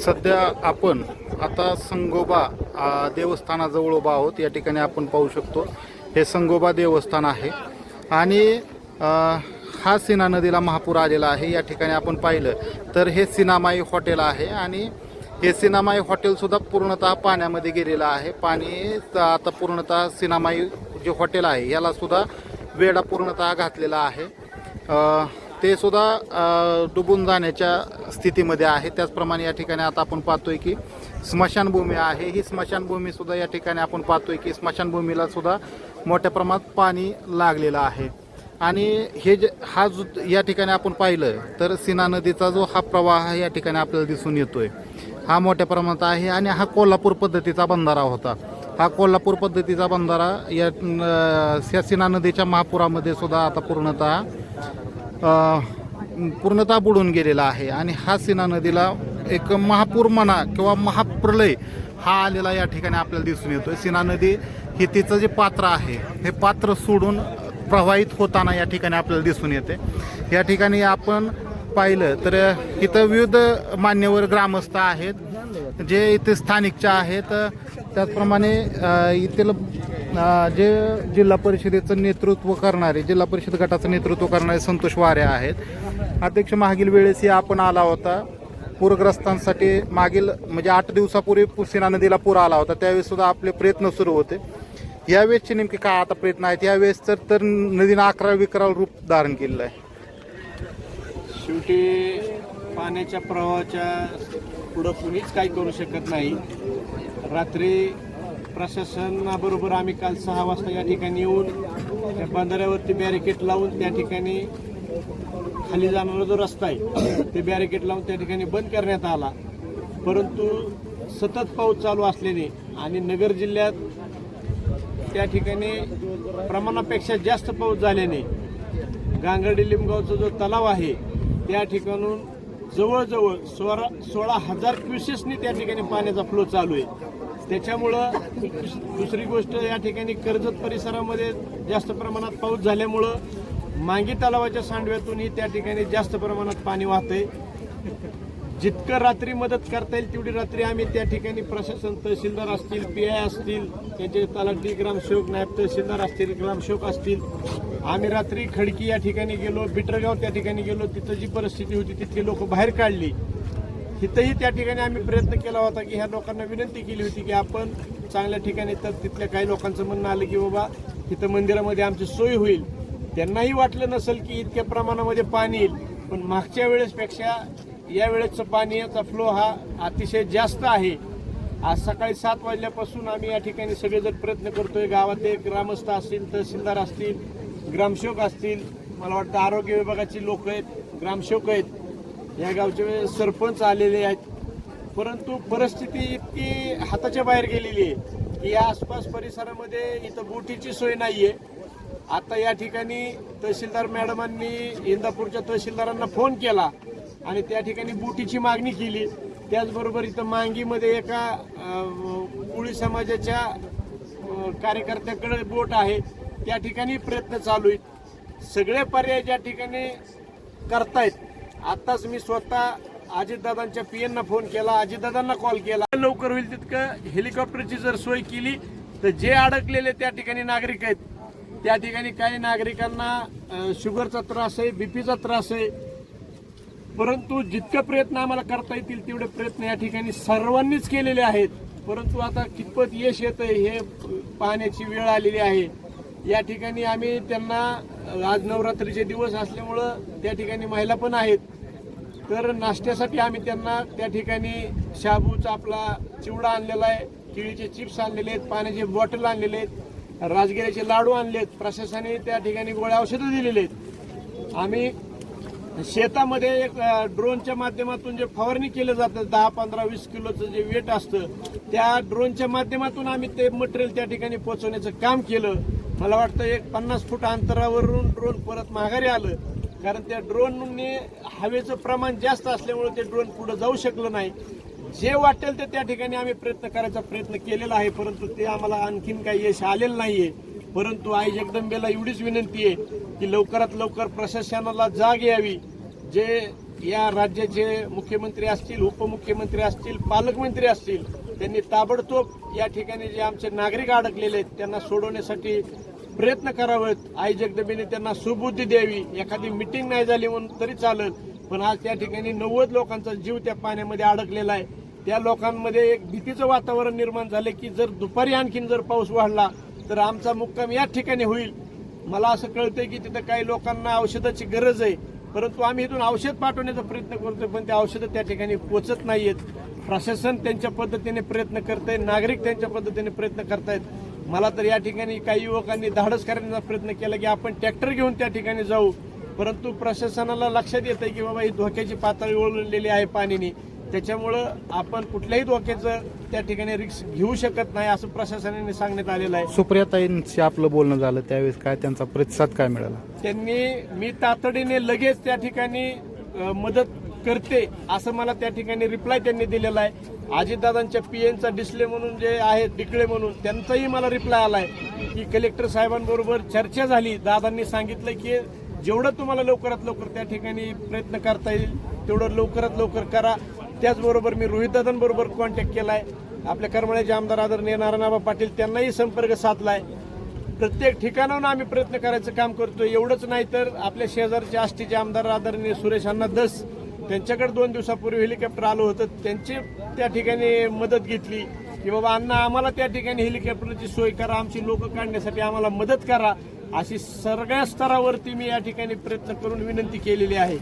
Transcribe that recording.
सध्या आपण आता संगोबा देवस्थानाजवळ उभा आहोत. या ठिकाणी आपण पाहू शकतो हे संगोबा देवस्थान आहे. आणि हा सीना नदीला महापूर आलेला आहे. या ठिकाणी आपण पाहिलं तर हे सिनामाई हॉटेल आहे आणि हे सिनामाई हॉटेलसुद्धा पूर्णतः पाण्यामध्ये गेलेलं आहे. पाणी आता पूर्णतः सिनामाई जे हॉटेल आहे यालासुद्धा वेडा वेढा पूर्णतः घातलेला आहे. ते सुद्धा डुबून जाण्याच्या स्थितीमध्ये आहे. त्याचप्रमाणे या ठिकाणी आता आपण पाहतोय की स्मशानभूमी आहे. ही स्मशानभूमी सुद्धा या ठिकाणी आपण पाहतोय की स्मशानभूमीला सुद्धा मोठ्या प्रमाणात पाणी लागलेलं आहे. आणि हे जे हा जो या ठिकाणी आपण पाहिलं तर सीना नदीचा जो हा प्रवाह या ठिकाणी आपल्याला दिसून येतोय हा मोठ्या प्रमाणात आहे. आणि हा कोल्हापूर पद्धतीचा बंधारा होता. हा कोल्हापूर पद्धतीचा बंधारा या सिना सीना नदीच्या महापुरामध्ये सुद्धा आता पूर्णतः पूर्णतः बुडून गेलेला आहे. आणि हा सीना नदीला एक महापूर म्हणा किंवा महाप्रलय हा आलेला या ठिकाणी आपल्याला दिसून येतोय. सीना नदी हे तिचं जे पात्र आहे हे पात्र सोडून प्रवाहित होताना या ठिकाणी आपल्याला दिसून येते. या ठिकाणी आपण पाहिलं तर इथं विविध मान्यवर ग्रामस्थ आहेत जे इथे स्थानिकच्या आहेत. त्याचप्रमाणे अ, येथील जे जिल्हा परिषदेचं नेतृत्व करणारे जिल्हा परिषद गटाचं नेतृत्व करणारे संतोष वारे आहेत. अध्यक्ष मागील वेळेसही आपण आला होता. पूरग्रस्तांसाठी मागील म्हणजे आठ दिवसापूर्वी पुसिना नदीला पूर आला होता. त्यावेळेस सुद्धा आपले प्रयत्न सुरू होते. यावेळेसचे नेमके काय आता प्रयत्न आहेत? यावेळेस तर तर नदीनं अकरा विकराल रूप धारण केलेलं आहे. शेवटी पाण्याच्या प्रवाहाच्या पुढं कुणीच काही करू शकत नाही. रात्री प्रशासनाबरोबर आम्ही काल सहा वाजता या ठिकाणी येऊन त्या बंधाऱ्यावरती बॅरिकेड लावून त्या ठिकाणी खाली जाणारा जो रस्ता आहे ते बॅरिकेड लावून त्या ठिकाणी बंद करण्यात आला. परंतु सतत पाऊस चालू असल्याने आणि नगर जिल्ह्यात त्या ठिकाणी प्रमाणापेक्षा जास्त पाऊस झाल्याने गांगर्डी लिंबगावचा जो तलाव आहे त्या ठिकाणून जवळजवळ सोळा सोळा हजार क्युसेसनी त्या ठिकाणी पाण्याचा फ्लो चालू आहे. त्याच्यामुळं दुसरी गोष्ट या ठिकाणी कर्जत परिसरामध्ये जास्त प्रमाणात पाऊस झाल्यामुळं मांगी तलावाच्या सांडव्यातूनही त्या ठिकाणी जास्त प्रमाणात पाणी वाहतंय. जितकं रात्री मदत करता येईल तेवढी रात्री आम्ही त्या ठिकाणी प्रशासन तहसीलदार असतील पी आय असतील त्यांचे तलाठी ग्रामसेवक नायब तहसीलदार असतील ग्रामसेवक असतील. आम्ही रात्री खडकी या ठिकाणी गेलो बिटरगाव त्या ठिकाणी गेलो तिथं जी परिस्थिती होती तिथली लोक बाहेर काढली. तिथंही त्या ठिकाणी आम्ही प्रयत्न केला होता की ह्या लोकांना विनंती केली होती की आपण चांगल्या ठिकाणी तर तिथल्या काही लोकांचं म्हणणं आलं की बाबा तिथं मंदिरामध्ये आमची सोय होईल. त्यांनाही वाटलं नसेल की इतक्या प्रमाणामध्ये पाणी येईल. पण मागच्या वेळेसपेक्षा या वेळेसचं पाण्याचा फ्लो हा अतिशय जास्त आहे. आज सकाळी सात वाजल्यापासून आम्ही या ठिकाणी सगळेजण प्रयत्न करतोय. गावातले ग्रामस्थ असतील तहसीलदार असतील ग्रामसेवक असतील. मला वाटतं आरोग्य विभागाची लोक आहेत ग्रामसेवक आहेत. या गावचे सरपंच आलेले आहेत. परंतु परिस्थिती इतकी हाताच्या बाहेर गेलेली आहे की या आसपास परिसरामध्ये इथं बोटीची सोय नाही आहे आता या ठिकाणी तहसीलदार मॅडमांनी इंदापूरच्या तहसीलदारांना फोन केला आणि त्या ठिकाणी बोटीची मागणी केली. त्याचबरोबर इथं मांगीमध्ये एका अं, कोळी समाजाच्या कार्यकर्त्याकडे बोट आहे. त्या ठिकाणी प्रयत्न चालू आहेत. सगळे पर्याय ज्या ठिकाणी करतायत आताच मी स्वतः अजितदादांच्या पीएनना फोन केला अजितदादांना कॉल केला. लवकर होईल तितकं हेलिकॉप्टरची जर सोय केली तर जे अडकलेले त्या ठिकाणी नागरिक आहेत त्या ठिकाणी काही नागरिकांना शुगरचा त्रास आहे बीपीचा त्रास आहे. परंतु जितके प्रयत्न आम्हाला करता येतील तेवढे प्रयत्न या ठिकाणी सर्वांनीच केलेले आहेत. परंतु आता कितपत यश येतं हे पाहण्याची वेळ आलेली आहे. या ठिकाणी आम्ही त्यांना आज नवरात्रीचे दिवस असल्यामुळं त्या ठिकाणी महिला पण आहेत. तर नाश्त्यासाठी आम्ही त्यांना त्या ठिकाणी शाबूचा आपला चिवडा आणलेला आहे केळीचे चिप्स आणलेले आहेत पाण्याचे बॉटल आणलेले आहेत राजगिऱ्याचे लाडू आणले आहेत. प्रशासनाने त्या ठिकाणी गोळ्या औषधं दिलेली आहेत. आम्ही शेतामध्ये एक ड्रोनच्या माध्यमातून जे फवारणी केलं जातं दहा पंधरा वीस किलोचं जे वेट असतं त्या ड्रोनच्या माध्यमातून आम्ही ते मटेरियल त्या ठिकाणी पोहोचवण्याचं काम केलं. मला वाटतं एक पन्नास फूट अंतरावरून ड्रोन परत माघारी आलं. कारण त्या ड्रोनने हवेचं प्रमाण जास्त असल्यामुळे ते ड्रोन पुढं जाऊ शकलं नाही. जे वाटेल ते त्या ठिकाणी आम्ही प्रयत्न करायचा प्रयत्न केलेला आहे परंतु ते आम्हाला आणखीन काही यश आलेलं नाही आहे परंतु आई जगदंबेला एवढीच विनंती आहे की लवकरात लवकर प्रशासनाला जाग यावी. जे या राज्याचे मुख्यमंत्री असतील उपमुख्यमंत्री असतील पालकमंत्री असतील त्यांनी ताबडतोब या ठिकाणी जे आमचे नागरिक अडकलेले आहेत त्यांना सोडवण्यासाठी प्रयत्न करावेत. आई जगदंबेने त्यांना सुबुद्धी द्यावी. एखादी मिटिंग नाही झाली म्हणून तरी चालत पण आज त्या ठिकाणी नव्वद लोकांचा जीव त्या पाण्यामध्ये अडकलेला आहे. त्या लोकांमध्ये एक भीतीचं वातावरण निर्माण झालं की जर दुपारी आणखीन जर पाऊस वाढला तर आमचा मुक्काम याच ठिकाणी होईल. मला असं कळतंय की तिथं काही लोकांना औषधाची गरज आहे. परंतु आम्ही इथून औषध पाठवण्याचा प्रयत्न करतोय पण ते औषधं त्या ठिकाणी पोचत नाहीयेत. प्रशासन त्यांच्या पद्धतीने प्रयत्न करतंय नागरिक त्यांच्या पद्धतीने प्रयत्न करतायत. मला तर या ठिकाणी काही युवकांनी धाडस करण्याचा प्रयत्न केला की आपण ट्रॅक्टर घेऊन त्या ठिकाणी जाऊ. परंतु प्रशासनाला लक्षात येत आहे की बाबा ही धोक्याची पातळी ओळखलेली आहे पाणीने. त्याच्यामुळं आपण कुठल्याही धोक्याचं त्या ठिकाणी रिक्स घेऊ शकत नाही असं प्रशासनाने सांगण्यात आलेलं आहे. सुप्रियाताईंशी आपलं बोलणं झालं त्यावेळेस काय त्यांचा प्रतिसाद काय मिळाला? त्यांनी मी तातडीने लगेच त्या ठिकाणी मदत करते असं मला त्या ठिकाणी रिप्लाय त्यांनी दिलेला आहे. अजितदादांच्या पीएनचा डिस्ले म्हणून जे आहे डिकळे म्हणून त्यांचाही मला रिप्लाय आलाय. की कलेक्टर साहेबांबरोबर चर्चा झाली. दादांनी सांगितलं की जेवढं तुम्हाला लवकरात लवकर त्या ठिकाणी प्रयत्न करता येईल तेवढं लवकरात लवकर करा. त्याचबरोबर मी रोहितदादांबरोबर कॉन्टॅक्ट केलाय. आपल्या करमळ्याचे आमदार आदरणीय नारायणबाबा पाटील त्यांनाही संपर्क साधलाय. प्रत्येक ठिकाणाहून आम्ही प्रयत्न करायचं काम करतोय. एवढंच नाही तर आपल्या शेजारचे आष्टीचे आमदार आदरणीय सुरेश अण्णा दस त्यांच्याकडे दोन दिवसापूर्वी हेलिकॉप्टर आलं होतं. त्यांची त्या ठिकाणी मदत घेतली की बाबा अण्णा आम्हाला त्या ठिकाणी हेलिकॉप्टरची सोय करा. आमची लोक काढण्यासाठी आम्हाला मदत करा. अशी सगळ्या स्तरावरती मी या ठिकाणी प्रयत्न करून विनंती केलेली आहे.